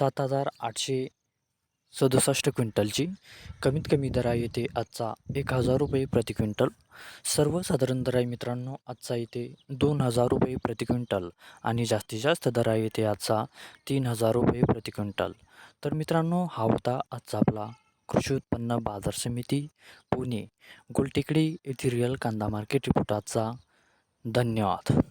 सात हजार आठशे सदुसष्ट क्विंटलची. कमीत कमी दरा येते आजचा एक हजार रुपये प्रति क्विंटल. सर्वसाधारण दर आहे मित्रांनो आजचा येते दोन हजार रुपये प्रति क्विंटल आणि जास्तीत जास्त दरा येते आजचा तीन हजार रुपये प्रति क्विंटल. तर मित्रांनो हा होता आजचा आपला कृषी उत्पन्न बाजार समिती पुणे. गुलटेकडी येथील रिअल कांदा मार्केट रिपोर्ट आजचा. धन्यवाद.